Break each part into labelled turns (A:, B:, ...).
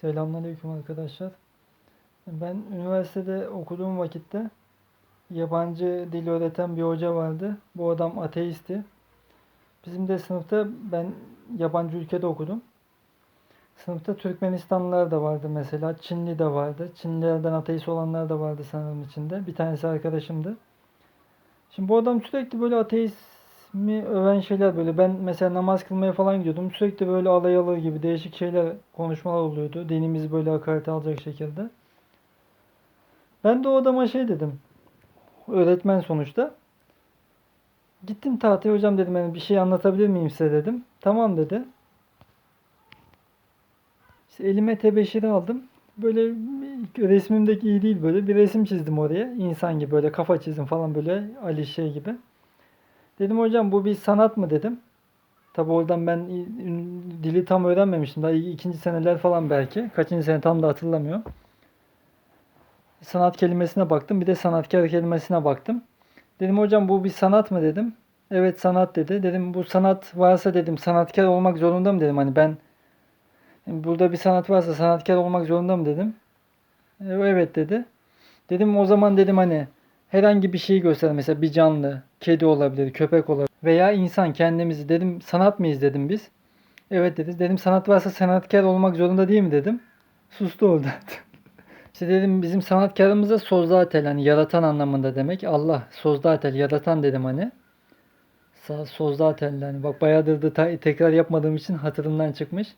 A: Selamünaleyküm arkadaşlar. Ben üniversitede okuduğum vakitte yabancı dil öğreten bir hoca vardı. Bu adam ateisti. Bizim de sınıfta ben yabancı ülkede okudum. Sınıfta Türkmenistanlılar da vardı mesela. Çinli de vardı. Çinlilerden ateist olanlar da vardı sanırım içinde. Bir tanesi arkadaşımdı. Şimdi bu adam sürekli böyle ateizmi öven şeyler böyle. Ben mesela namaz kılmaya falan gidiyordum. Sürekli böyle alay alır gibi değişik şeyler, konuşmalar oluyordu. Dinimizi böyle hakarete alacak şekilde. Ben de o adama şey dedim. Öğretmen sonuçta. Gittim tahtaya hocam dedim hani bir şey anlatabilir miyim size dedim. Tamam dedi. İşte elime tebeşiri aldım. Böyle resmimdeki iyi değil böyle bir resim çizdim oraya. İnsan gibi böyle kafa çizdim falan böyle Ali şey gibi. Dedim hocam bu bir sanat mı dedim. Tabi oradan ben dili tam öğrenmemiştim. Daha ikinci seneler falan belki. Kaçıncı sene tam da hatırlamıyorum. Sanat kelimesine baktım. Bir de sanatkar kelimesine baktım. Dedim hocam bu bir sanat mı dedim. Evet sanat dedi. Dedim bu sanat varsa dedim sanatkar olmak zorunda mı dedim. Hani ben burada bir sanat varsa sanatkar olmak zorunda mı dedim. E, Evet dedi. Dedim o zaman dedim hani herhangi bir şeyi göster mesela bir canlı, kedi olabilir, köpek olabilir veya insan kendimizi dedim sanat mıyız dedim biz. Evet dedi. Dedim sanat varsa sanatkar olmak zorunda değil mi dedim. Sustu orada. İşte dedim bizim sanatkarımız da sozdatel hani yaratan anlamında demek. Allah sozdatel yaratan dedim hani. Sozdatel hani bak bayağıdır da tekrar yapmadığım için hatırımdan çıkmış.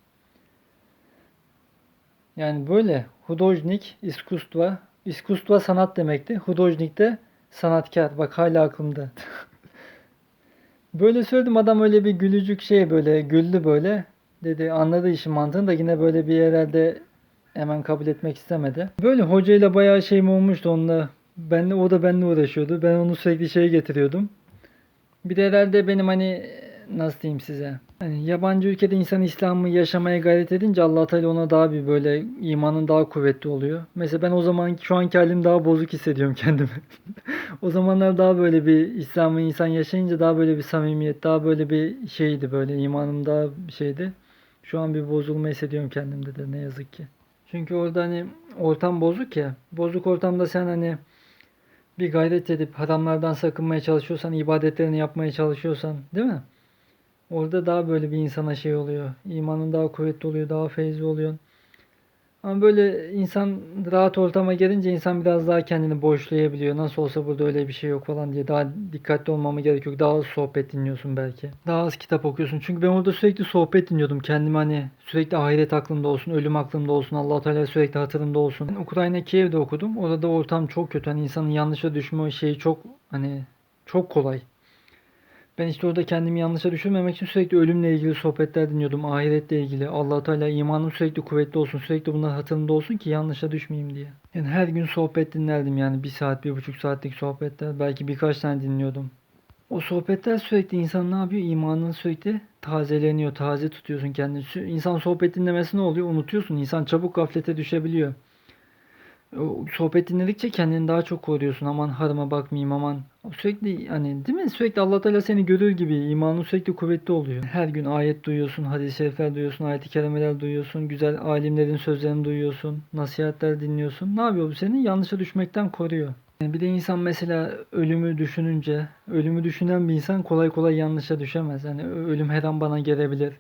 A: Yani böyle hudojnik, iskustva, iskustva sanat demekti. Hudojnik de sanatkar. Bak hala aklımda. Böyle söyledim adam öyle bir gülücük şey böyle güldü böyle. Dedi anladı işin mantığını da yine böyle bir herhalde hemen kabul etmek istemedi. Böyle hocayla bayağı şeyim olmuştu onunla. Benle, o da benimle uğraşıyordu. Ben onu sürekli şeye getiriyordum. Bir de herhalde benim hani nasıl diyeyim size. Hani yabancı ülkede insan İslam'ı yaşamaya gayret edince Allah Teala ona daha bir böyle imanın daha kuvvetli oluyor. Mesela ben o zaman şu anki halim daha bozuk hissediyorum kendimi. o zamanlar daha böyle bir İslam'ı insan yaşayınca daha böyle bir samimiyet, daha böyle bir şeydi böyle imanım daha şeydi. Şu an bir bozulma hissediyorum kendimde de ne yazık ki. Çünkü orada hani ortam bozuk ya. Bozuk ortamda sen hani bir gayret edip haramlardan sakınmaya çalışıyorsan, ibadetlerini yapmaya çalışıyorsan, değil mi? Orada daha böyle bir insana şey oluyor. İmanın daha kuvvetli oluyor, daha feyizli oluyor. Ama böyle insan rahat ortama gelince insan biraz daha kendini boşlayabiliyor. Nasıl olsa burada öyle bir şey yok falan diye. Daha dikkatli olmama gerek yok. Daha az sohbet dinliyorsun belki. Daha az kitap okuyorsun. Çünkü ben orada sürekli sohbet dinliyordum. Kendime hani sürekli ahiret aklımda olsun, ölüm aklımda olsun, allah Teala sürekli hatırımda olsun. Ben Ukrayna Kiev'de okudum. Orada ortam çok kötü. Hani insanın yanlışa düşme şeyi çok hani çok kolay. Ben işte orada kendimi yanlışa düşürmemek için sürekli ölümle ilgili sohbetler dinliyordum. Ahiretle ilgili. allah Teala imanım sürekli kuvvetli olsun. Sürekli bunlar hatırımda olsun ki yanlışa düşmeyeyim diye. Yani her gün sohbet dinlerdim yani. Bir saat, bir buçuk saatlik sohbetler. Belki birkaç tane dinliyordum. O sohbetler sürekli insan ne yapıyor? İmanını sürekli tazeleniyor. Taze tutuyorsun kendini. İnsan sohbet dinlemesi ne oluyor? Unutuyorsun. İnsan çabuk gaflete düşebiliyor. Sohbet dinledikçe kendini daha çok koruyorsun. Aman harama bakmayayım aman. Sürekli hani değil mi? Sürekli Allah Teala seni görür gibi imanın sürekli kuvvetli oluyor. Her gün ayet duyuyorsun, hadis-i şerifler duyuyorsun, ayet-i kerimeler duyuyorsun, güzel alimlerin sözlerini duyuyorsun, nasihatler dinliyorsun. Ne yapıyor bu seni? Yanlışa düşmekten koruyor. Yani bir de insan mesela ölümü düşününce, ölümü düşünen bir insan kolay kolay yanlışa düşemez. Yani ölüm her an bana gelebilir.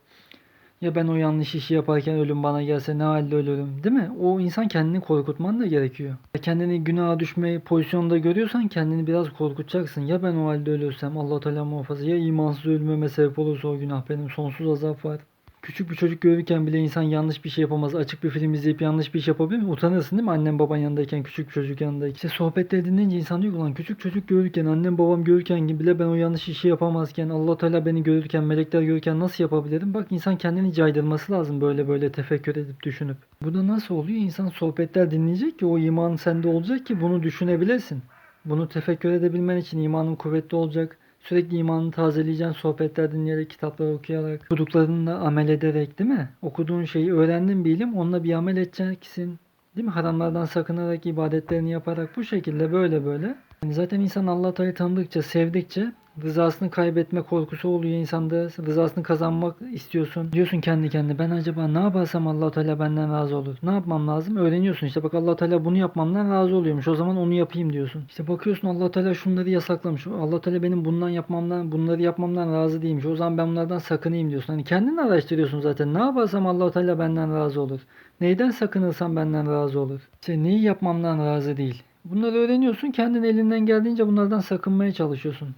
A: Ya ben o yanlış işi yaparken ölüm bana gelse ne halde ölürüm, değil mi? O insan kendini korkutman da gerekiyor. Kendini günaha düşme pozisyonda görüyorsan kendini biraz korkutacaksın. Ya ben o halde ölürsem Allah Teala muhafaza ya imansız ölmeme sebep olursa o günah benim sonsuz azap var. Küçük bir çocuk görürken bile insan yanlış bir şey yapamaz. Açık bir film izleyip yanlış bir iş yapabilir mi? Utanırsın değil mi? Annem baban yanındayken, küçük bir çocuk yanındayken. İşte sohbetleri dinleyince insan diyor ki lan küçük çocuk görürken, annem babam görürken bile ben o yanlış işi yapamazken, Allah Teala beni görürken, melekler görürken nasıl yapabilirim? Bak insan kendini caydırması lazım böyle böyle tefekkür edip düşünüp. Bu da nasıl oluyor? İnsan sohbetler dinleyecek ki o iman sende olacak ki bunu düşünebilesin. Bunu tefekkür edebilmen için imanın kuvvetli olacak. Sürekli imanını tazeleyeceksin sohbetler dinleyerek, kitaplar okuyarak, okuduklarınla amel ederek değil mi? Okuduğun şeyi öğrendin bir ilim, onunla bir amel edeceksin. Değil mi? Haramlardan sakınarak, ibadetlerini yaparak bu şekilde böyle böyle. Yani zaten insan Allah Teala'yı tanıdıkça, sevdikçe Rızasını kaybetme korkusu oluyor insanda. Rızasını kazanmak istiyorsun. Diyorsun kendi kendine ben acaba ne yaparsam allah Teala benden razı olur. Ne yapmam lazım? Öğreniyorsun işte bak allah Teala bunu yapmamdan razı oluyormuş. O zaman onu yapayım diyorsun. İşte bakıyorsun allah Teala şunları yasaklamış. allah Teala benim bundan yapmamdan bunları yapmamdan razı değilmiş. O zaman ben bunlardan sakınayım diyorsun. Hani kendini araştırıyorsun zaten. Ne yaparsam allah Teala benden razı olur. Neyden sakınırsam benden razı olur. İşte neyi yapmamdan razı değil. Bunları öğreniyorsun. Kendin elinden geldiğince bunlardan sakınmaya çalışıyorsun.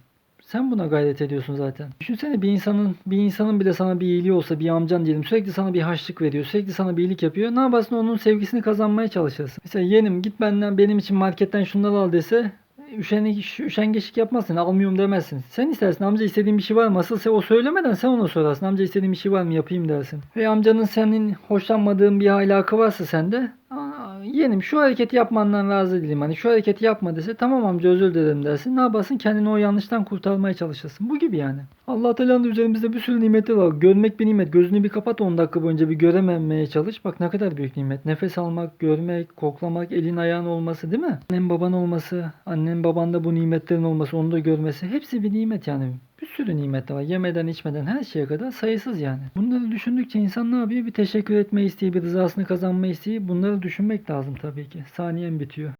A: Sen buna gayret ediyorsun zaten. Düşünsene bir insanın bir insanın bile sana bir iyiliği olsa bir amcan diyelim sürekli sana bir haçlık veriyor. Sürekli sana bir iyilik yapıyor. Ne yaparsın onun sevgisini kazanmaya çalışırsın. Mesela yeğenim git benden benim için marketten şunları al dese üşengeç, üşengeçlik yapmazsın. Almıyorum demezsin. Sen istersin amca istediğin bir şey var mı? Asıl o söylemeden sen ona sorarsın. Amca istediğin bir şey var mı yapayım dersin. Ve amcanın senin hoşlanmadığın bir alaka varsa sende "Aa, yeğenim şu hareketi yapmandan razı değilim. Hani şu hareketi yapma dese tamam amca özür dilerim dersin. Ne yaparsın? Kendini o yanlıştan kurtarmaya çalışırsın. Bu gibi yani. Allah Teala'nın üzerimizde bir sürü nimeti var. Görmek bir nimet. Gözünü bir kapat 10 dakika boyunca bir görememeye çalış. Bak ne kadar büyük nimet. Nefes almak, görmek, koklamak, elin ayağın olması değil mi? Annen baban olması, annen babanda bu nimetlerin olması, onu da görmesi. Hepsi bir nimet yani. Bir sürü nimet var. Yemeden içmeden her şeye kadar sayısız yani. Bunları düşündükçe insan ne yapıyor? Bir teşekkür etme isteği, bir rızasını kazanma isteği. Bunları düşünmek lazım tabii ki. Saniyen bitiyor.